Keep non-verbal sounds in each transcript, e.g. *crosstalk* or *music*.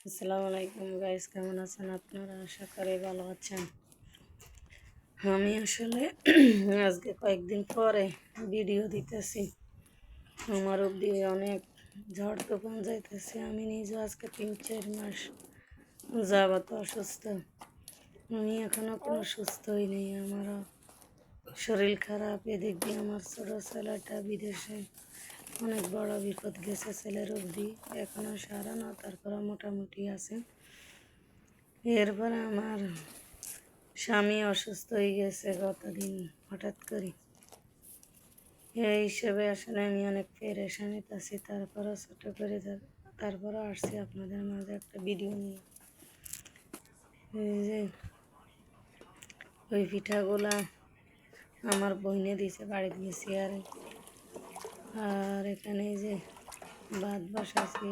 আসসালামু আলাইকুম গাইস, কেমন আছেন আপনারা? আশা করি ভালো আছেন। আমি আসলে *clears throat* আজকে কয়েকদিন পরে ভিডিও দিতেছি। আমার অবধি অনেক ঝড় তুফান যাইতেছে। আমি নিজে আজকে তিন, চার মাস যাবত অসুস্থ। আমি এখনও কোনো সুস্থ হইনি আমারও শরীর খারাপ, এদিক দিয়ে আমার ছোটো ছেলেটা বিদেশে অনেক বড় বিপদ গেছে, ছেলের অবধি। এখনও সারা না তারপরে মোটামুটি আছে। এরপরে আমার স্বামী অসুস্থ হয়ে গেছে গতদিন, হঠাৎ করে। এই হিসেবে আসলে আমি অনেক পেরেশানিত আছি, তারপরও ছোটো করে তারপরও আসছি আপনাদের মাঝে একটা ভিডিও নিয়ে। এই যে, ওই পিঠাগুলা আমার বইনে দিয়েছে বাড়িতে গেছি আর আর এখানে এই যে ভাত বসাছি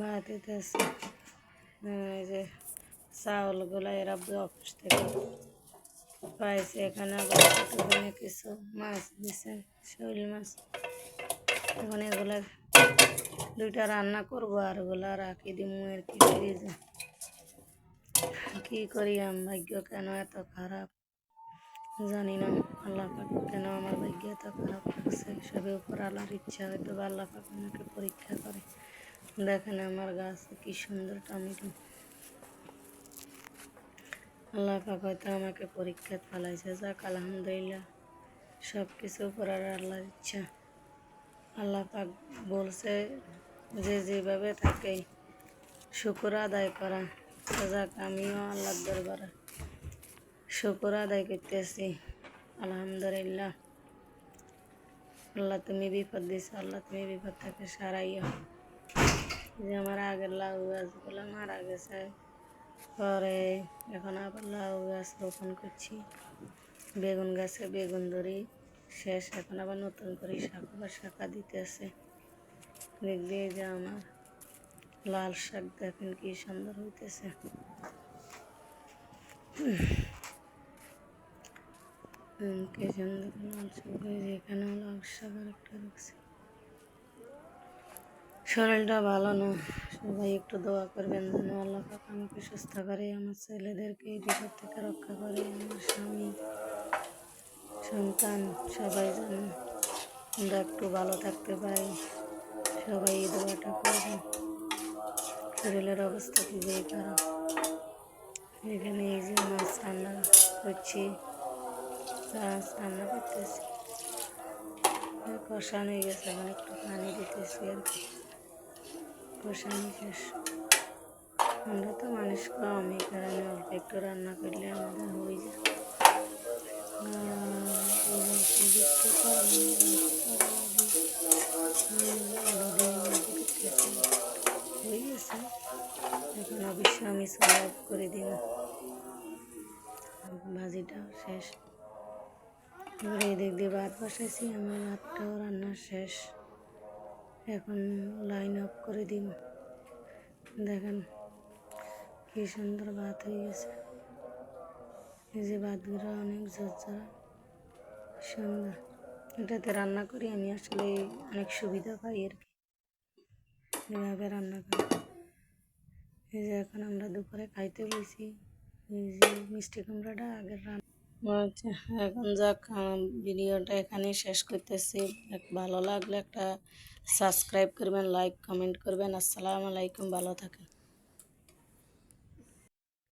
ভাত আছে এই যে চাউলগুলো এরা অফিস থেকে পাইছে। এখানে আবার কিছু মাছ দিছে, শৈল মাছ। এখন এগুলা দুইটা রান্না করব আর ওগুলা রাখি দিমু আর কি ফ্রিজে। কি করি? আম ভাগ্য কেন এত খারাপ? জানি না, আল্লাহ ভাগ্য এত খারাপ লাগছে। সবে উপর আল্লাহর ইচ্ছা হয়তো বা আল্লাহ আমাকে পরীক্ষা করে। দেখেন আমার গাছ কি সুন্দর টমেটো। আল্লাহ পাক হয়তো আমাকে পরীক্ষা ফেলাইছে যাক, আলহামদুলিল্লাহ সব কিছু করার আল্লাহর ইচ্ছা। আল্লাহ পাক বলছে যে যেভাবে থাকে, শুকুর আদায় করা। তো যাক, আমিও আল্লাহ দরবারে শুকুর আদায় করতেছি। আলহামদুলিল্লাহ। আল্লাহ তুমি বিপদ দিছো আল্লাহ তুমি বিপদ থেকে সারাইও যে আমার আগের লাউ গাছগুলো মারা গেছে পরে এখন আবার লাউ গাছ রোপণ করছি বেগুন গাছে বেগুন ধরি শেষ এখন আবার নতুন করে শাক বা শাখা দিতেছে দেখ দিয়ে যে আমার লাল শাক দেখেন কি সুন্দর হইতেছে হুম, লাল শাক শরীরটা ভালো না, সবাই একটু দোয়া করবেন যেন আল্লাহ আমাকে সুস্থ করে, আমার ছেলেদেরকে এই বিপদ থেকে রক্ষা করে, আমার স্বামী, সন্তান, সবাই যেন আমরা একটু ভালো থাকতে পারি। সবাই এই দোয়াটা করবেন। শরীরের অবস্থা খুবই খারাপ। এখানে এই যে মাছ রান্না করছি। মাছ রান্না করতেছি কষানো হয়ে গেছে এখন একটু পানি দিতেছি আর কি কষানো শেষ আমরা তো মানুষ কম এই কারণে অল্প একটু রান্না করলে আমাদের হয়ে যায়। হয়ে গেছে এখন অবশ্য আমি সব করে দিব ভাজিটা শেষ এবারে এদিক দিয়ে ভাত বসাইছি, আমার ভাতটাও রান্না শেষ। এখন লাইন অফ করে দিব দেখেন কি সুন্দর ভাত হয়ে গেছে। এই যে ভাতগুলো অনেক ঝরঝরা। সুন্দর এটাতে রান্না করি, আমি আসলে অনেক সুবিধা পাই আর কি। এভাবে রান্না করি। এই যে এখন আমরা দুপুরে খাইতে বসি। এই যে মিষ্টি কুমড়াটা আগের রান্না এখন যাক ভিডিওটা এখানে শেষ করতেছি। ভালো লাগলে একটা সাবস্ক্রাইব করবেন লাইক কমেন্ট করবেন। আসসালামু আলাইকুম, ভালো থাকেন।